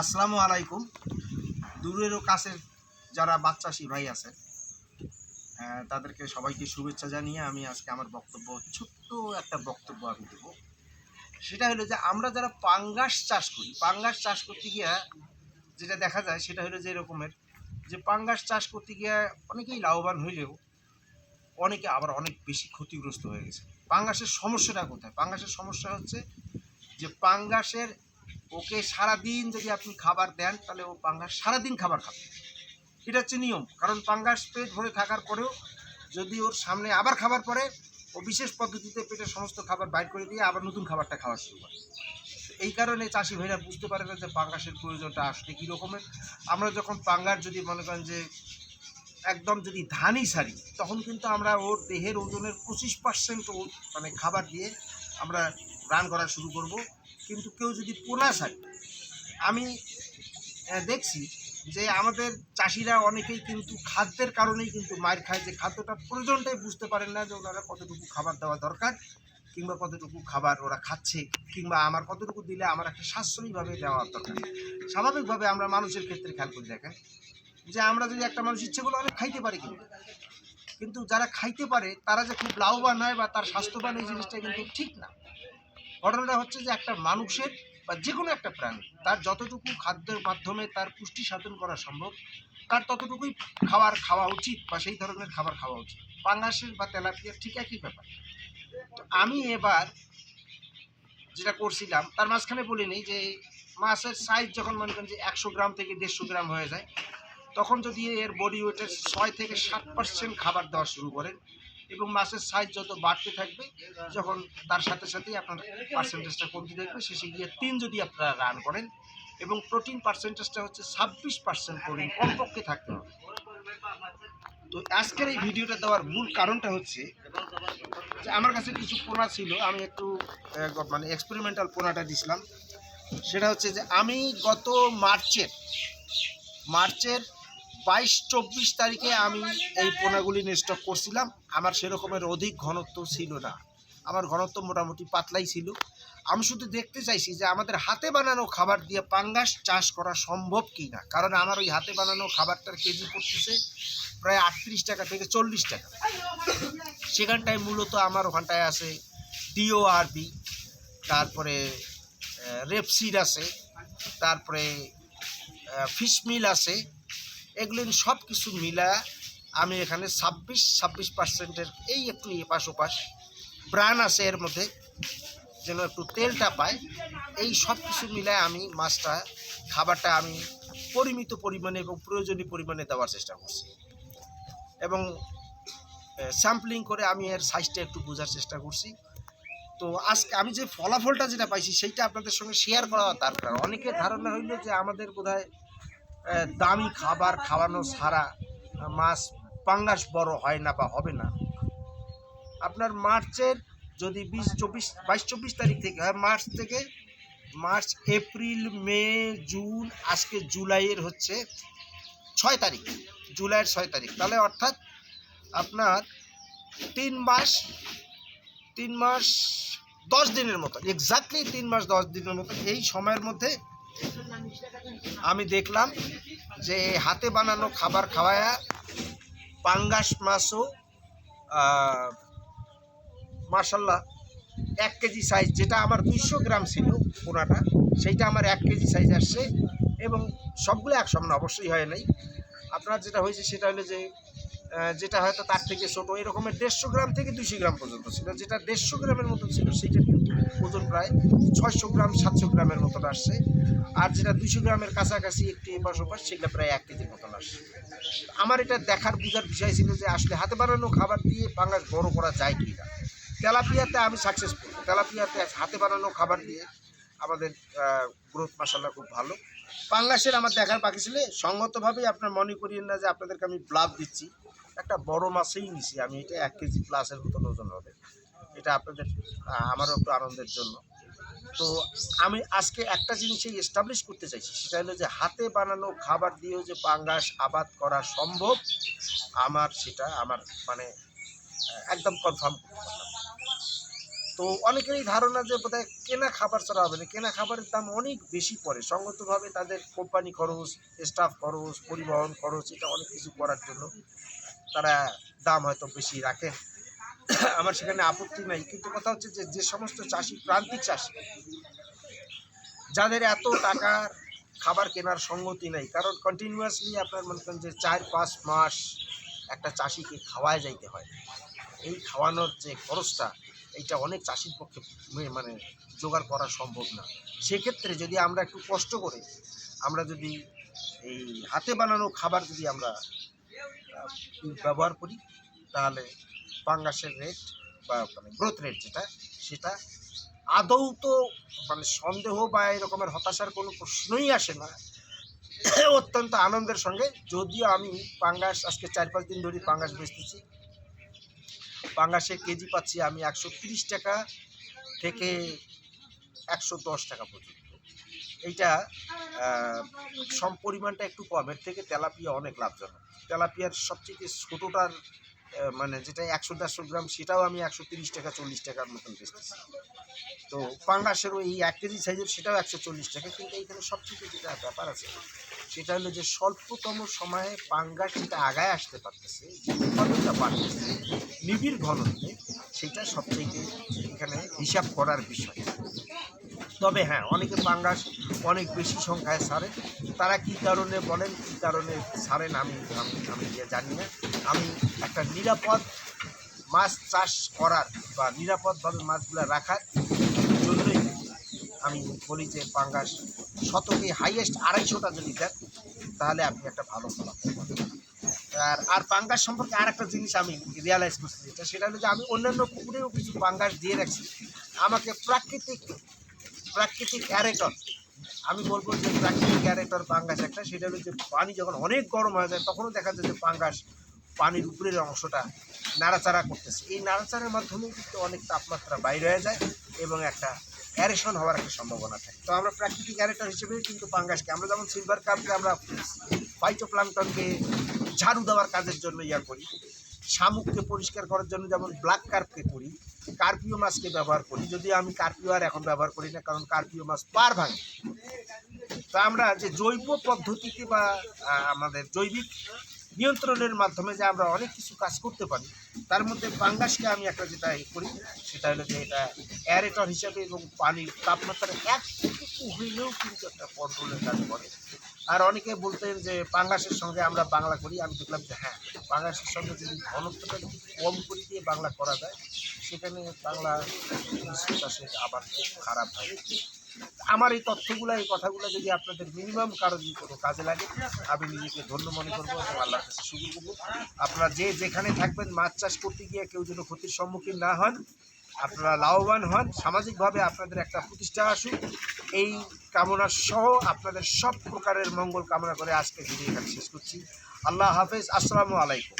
আসসালামু আলাইকুম। দূরেরও কাছের যারা বাচ্চাসী ভাই আছেন তাদেরকে সবাইকে শুভেচ্ছা জানিয়ে আমি আজকে আমার বক্তব্য, ছোট্ট একটা বক্তব্য আমি দেবো। সেটা হলো যে, আমরা যারা পাঙ্গাস চাষ করি, পাঙ্গাস চাষ করতে গিয়ে যেটা দেখা যায়, সেটা হলো যে এরকমের, যে পাঙ্গাস চাষ করতে গিয়ে অনেকেই লাভবান হইলেও অনেকে আবার অনেক বেশি ক্ষতিগ্রস্ত হয়ে গেছে। পাঙ্গাসের সমস্যাটা কোথায়? পাঙ্গাসের সমস্যা হচ্ছে যে, পাঙ্গাসের ওকে সারাদিন যদি আপনি খাবার দেন, তাহলে ও পাঙ্গাস সারাদিন খাবার খাবে। এটা হচ্ছে নিয়ম। কারণ পাঙ্গাস পেট ভরে থাকার পরেও যদি ওর সামনে আবার খাবার পরে ও বিশেষ পদ্ধতিতে পেটের সমস্ত খাবার বাইর করে দিয়ে আবার নতুন খাবারটা খাওয়া শুরু করে। এই কারণে চাষি ভাইরা বুঝতে পারে না যে পাঙ্গাসের প্রয়োজনটা আসলে কী রকমের। আমরা যখন পাঙ্গাস যদি মনে করেন যে একদম যদি ধানই সারি, তখন কিন্তু আমরা ওর দেহের ওজনের পঁচিশ পার্সেন্ট মানে খাবার দিয়ে আমরা রান করা শুরু করব। কিন্তু কেউ যদি পোনা সারি আমি দেখছি যে আমাদের চাষিরা অনেকেই কিন্তু খাদ্যের কারণেই কিন্তু মার খায়, যে খাদ্যটা প্রয়োজনটাই বুঝতে পারেন না যে ওনারা কতটুকু খাবার দেওয়া দরকার কিংবা কতটুকু খাবার ওরা খাচ্ছে কিংবা আমার কতটুকু দিলে আমার একটা সাশ্রয়ীভাবে দেওয়া দরকার। স্বাভাবিকভাবে আমরা মানুষের ক্ষেত্রে খেয়াল করে, দেখেন, যে আমরা যদি একটা মানুষ ইচ্ছে করলে অনেক খাইতে পারি কিন্তু। কিন্তু যারা খাইতে পারে, তারা যে খুব লাভবান হয় বা তার স্বাস্থ্যবান এই জিনিসটা কিন্তু ঠিক না। ঘটনাটা হচ্ছে যে একটা মানুষের বা যে কোনো একটা প্রাণী, তার যতটুকু খাদ্যের মাধ্যমে তার পুষ্টি সাধন করা সম্ভব, তার ততটুকুই খাবার খাওয়া উচিত বা সেই ধরনের খাবার খাওয়া উচিত। পাঙ্গাসের বা তেলাপিয়ার ঠিক একই ব্যাপার। তো আমি এবার যেটা করছিলাম, তার মাঝখানে বলি বলিনি যে মাছের সাইজ যখন মনে করেন যে একশো গ্রাম থেকে দেড়শো গ্রাম হয়ে যায়, তখন যদি এর বডি ওয়েটের ছয় থেকে সাত পার্সেন্ট খাবার দেওয়া শুরু করেন এবং মাছের সাইজ যত বাড়তে থাকবে, যখন তার সাথে সাথেই আপনার পার্সেন্টেজটা কমতে থাকবে, শেষে গিয়ে তিন যদি আপনারা রান করেন এবং প্রোটিন পার্সেন্টেজটা হচ্ছে ছাব্বিশ পার্সেন্ট প্রোটিন কমপক্ষে থাকতে হবে। তো আজকের এই ভিডিওটা দেওয়ার মূল কারণটা হচ্ছে যে আমার কাছে কিছু পোনা ছিল, আমি একটু মানে এক্সপেরিমেন্টাল পোনাটা দিছিলাম। সেটা হচ্ছে যে আমি গত মার্চের মার্চের বাইশ চব্বিশ তারিখে আমি এই পোনাগুলি স্টক করছিলাম। আমার সেরকমের অধিক ঘনত্ব ছিল না। আমার ঘনত্ব মোটামুটি পাতলাই ছিল। আমি শুধু দেখতে চাইছি যে আমাদের হাতে বানানো খাবার দিয়ে পাঙ্গাস চাষ করা সম্ভব কি না কারণ আমার ওই হাতে বানানো খাবারটার কেজি পড়তেছে প্রায় আটত্রিশ টাকা থেকে চল্লিশ টাকা। সেখানটায় মূলত আমার ওখানটায় আছে ডিওআরবি তারপরে রেপসিড আছে, তারপরে ফিশমিল আছে এগুলো সব কিছু মিলা আমি এখানে ছাব্বিশ ছাব্বিশ পার্সেন্টের এই একটু এপাশ ওপাশ ব্রান আছে এর মধ্যে, যেন একটু তেলটা পায়। এই সব কিছু মিলায় আমি মাছটা, খাবারটা আমি পরিমিত পরিমাণে এবং প্রয়োজনীয় পরিমাণে দেওয়ার চেষ্টা করছি। এবং স্যাম্পলিং করে আমি এর সাইজটা একটু বোঝার চেষ্টা করছি। তো আজকে আমি যে ফলাফলটা যেটা পাইছি, সেইটা আপনাদের সঙ্গে শেয়ার করা দরকার। অনেকের ধারণা হইল যে আমাদের বোধহয় দামি খাবার খাওয়ানো ছাড়া মাছ, পাঙ্গাস বড় হয় না বা হবে না। আপনার মার্চের যদি বিশ, চব্বিশ, বাইশ, চব্বিশ তারিখ থেকে হয়, মার্চ থেকে মার্চ, এপ্রিল, মে, জুন, আজকে জুলাইয়ের হচ্ছে ছয় তারিখ, জুলাইয়ের ছয় তারিখ। তাহলে অর্থাৎ আপনার তিন মাস তিন মাস দশ দিনের মতো এক্স্যাক্টলি তিন মাস দশ দিনের মতো এই সময়ের মধ্যে আমি দেখলাম যে হাতে বানানো খাবার খাওয়ায়া পাঙ্গাস মাছও মার্শাল্লাহ এক কেজি সাইজ যেটা আমার দুইশো গ্রাম ছিল পোনাটা, সেইটা আমার এক কেজি সাইজ আসছে এবং সবগুলো এক সমান অবশ্যই হয় নাই। আপনার যেটা হয়েছে সেটা হলো যে যেটা হয়তো তার থেকে ছোটো, এরকমের দেড়শো গ্রাম থেকে দুইশো গ্রাম পর্যন্ত ছিল। যেটা দেড়শো গ্রামের মতো ছিল, সেটা ওজন প্রায় ছয়শো গ্রাম, সাতশো গ্রামের মতন আসছে। আর যেটা দুইশো গ্রামের কাছাকাছি একটি ওপাশ সেগুলো প্রায় এক কেজির মতন আসছে। আমার এটা দেখার বোঝার বিষয় ছিল যে আসলে হাতে বানানো খাবার দিয়ে পাঙ্গাস বড় করা যায় কি না। তেলাপিয়াতে আমি সাকসেসফুল তেলাপিয়াতে হাতে বানানো খাবার দিয়ে আমাদের গ্রোথ মাসাল্লাহ খুব ভালো। পাঙ্গাসের আমার দেখার বাকি ছিল, সঙ্গতভাবেই আপনার মনে করিয়েন না যে আপনাদেরকে আমি ব্লাভ দিচ্ছি। একটা বড় মাছেই নিছি আমি, এটা এক কেজি প্লাসের মতন ওজন হবে। এটা আপনাদের আমারও একটু আনন্দের জন্য। তো আমি আজকে একটা জিনিসই এস্টাবলিশ করতে চাইছি, সেটা হলো যে হাতে বানানো খাবার দিয়েও যে পাঙ্গাস আবাদ করা সম্ভব, আমার সেটা আমার মানে একদম কনফার্ম তো অনেকেরই ধারণা যে বোধহয় কেনা খাবার ছাড়া হবে না, কেনা খাবারের দাম অনেক বেশি পড়ে। সঙ্গতভাবে তাদের কোম্পানি খরচ স্টাফ খরচ, পরিবহন খরচ, এটা অনেক কিছু করার জন্য। তারা দাম হয়তো বেশি রাখে। আমার সেখানে আপত্তি নাই। কিন্তু কথা হচ্ছে যে যে সমস্ত চাষি, প্রান্তিক চাষি, যাদের এত টাকার খাবার কেনার সঙ্গতি নেই, কারণ কন্টিনিউয়াসলি আপনার মনে করেন যে, চার, পাঁচ মাস একটা চাষিকে খাওয়ায় যাইতে হয়। এই খাওয়ানোর যে খরচটা, এইটা অনেক চাষির পক্ষে মানে জোগাড় করা সম্ভব না। সেক্ষেত্রে যদি আমরা একটু কষ্ট করে, আমরা যদি এই হাতে বানানো খাবার যদি আমরা ব্যবহার করি, তাহলে পাঙ্গাসের রেট বা মানে গ্রোথ রেট যেটা, সেটা আদৌ তো মানে সন্দেহ বা এরকমের হতাশার কোনো প্রশ্নই আসে না। অত্যন্ত আনন্দের সঙ্গে যদিও আমি পাঙ্গাস আজকে চার পাঁচ দিন ধরে পাঙ্গাস বেচতেছি। পাঙ্গাসের কেজি পাচ্ছি আমি একশো টাকা থেকে একশো দশ টাকা পর্যন্ত। এইটা সম পরিমাণটা একটু কম। এর থেকে তেলাপিয়া অনেক লাভজনক। তেলাপিয়ার সবচেয়ে ছোটোটার মানে যেটা একশো দেড়শো গ্রাম, সেটাও আমি একশো তিরিশ টাকা, চল্লিশ টাকার মতন বেচতেছি। তো পাঙ্গাসেরও এই এক কেজি সাইজের, সেটাও একশো চল্লিশ টাকা। কিন্তু এইখানে সবচেয়ে যেটা ব্যাপার আছে, সেটা হলো যে স্বল্পতম সময়ে পাঙ্গাস যেটা আগায় আসতে পারতেছে, যে উৎপাদনটা বাড়তেছে, নিবিড় ঘনত্বে, সেটা সবচেয়ে এখানে হিসাব করার বিষয়। তবে হ্যাঁ অনেকে পাঙ্গাস অনেক বেশি সংখ্যায় সারে। তারা কী কারণে বলেন, কী কারণে সারেন আমি আমি আমি জানি না। আমি একটা নিরাপদ মাছ চাষ করার বা নিরাপদভাবে মাছগুলো রাখার জন্যই আমি বলি যে পাঙ্গাস শতকে হাইয়েস্ট আড়াইশোটা যদি দেন, তাহলে আপনি একটা ভালো ফলাফল আর আর পাঙ্গাস সম্পর্কে আর একটা জিনিস আমি রিয়ালাইজ করছি যেটা, সেটা হলো যে আমি অন্যান্য পুকুরেও কিছু পাঙ্গাস দিয়ে রাখছি। আমাকে প্রাকৃতিক প্রাকৃতিক অ্যারেটর আমি বলব যে প্রাকৃতিক অ্যারেটর পাঙ্গাস একটা, সেটা হলো যে পানি যখন অনেক গরম হয়ে যায়, তখনও দেখা যায় যে পাঙ্গাস পানির উপরের অংশটা নাড়াচাড়া করতেছে। এই নাড়াচাড়ার মাধ্যমে কিন্তু অনেক তাপমাত্রা বাইরে হয়ে যায় এবং একটা অ্যারেশন হওয়ার একটা সম্ভাবনা থাকে। তো আমরা প্রাকৃতিক অ্যারেটর হিসেবে কিন্তু পাঙ্গাসকে, আমরা যেমন সিলভার কাপকে আমরা ফাইটোপ্লাঙ্কটনকে ঝাড়ু দেওয়ার কাজের জন্য ইয়া করি। শামুককে পরিষ্কার করার জন্য যেমন ব্ল্যাক কার্পকে করি কার্পিও মাছকে ব্যবহার করি। যদি আমি কার্পিও আর এখন ব্যবহার করি না, কারণ কার্পিও মাছ পার ভাঙে। তা আমরা যে জৈব পদ্ধতিতে বা আমাদের জৈবিক নিয়ন্ত্রণের মাধ্যমে যে আমরা অনেক কিছু কাজ করতে পারি, তার মধ্যে পাঙ্গাসকে আমি একটা যেটা করি, সেটা হলো যে এটা অ্যারেটর হিসাবে এবং পানির তাপমাত্রা একটু হইলেও কিন্তু একটা কন্ট্রোলের কাজ করে। আর অনেকে বলতেন যে পাঙ্গাসের সঙ্গে আমরা বাংলা করি। আমি দেখলাম যে হ্যাঁ পাঙ্গাসের সঙ্গে যদি ঘনত্বটা কম করে দিয়ে বাংলা করা যায়, সেখানে বাংলা আবার খুব খারাপ হয়। আমার এই তথ্যগুলো, এই কথাগুলো যদি আপনাদের মিনিমাম কারও যদি কোনো কাজে লাগে, আমি নিজেকে ধন্য মনে করব এবং আল্লাহর কাছে শুরু করব। আপনারা যে যেখানে থাকবেন, মাছ চাষ করতে গিয়ে কেউ যেন ক্ষতির সম্মুখীন না হন আপনারা লাভবান হন। সামাজিকভাবে আপনাদের একটা প্রতিষ্ঠা আসুক। এই কামনা সহ আপনাদের সব প্রকারের মঙ্গল কামনা করে আজকে ভিডিও এখানে শেষ করছি। আল্লাহ হাফেজ। আসসালামু আলাইকুম।